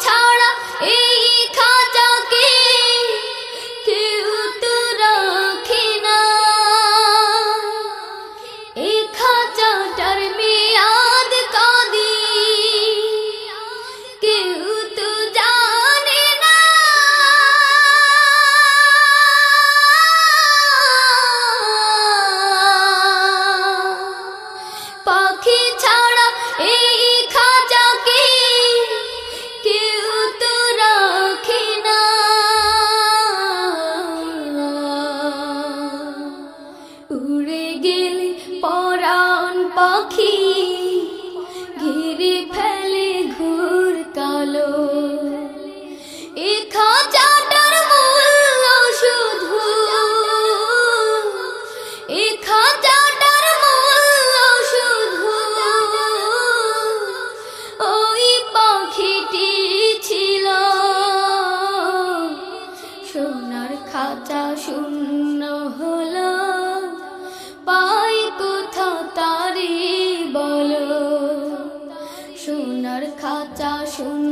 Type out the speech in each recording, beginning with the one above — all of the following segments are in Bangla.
ছাড়া এই Oh, que Oh.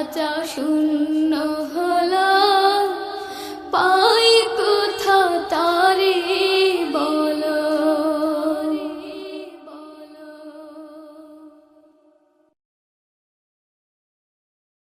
বাঁচাও শূন্য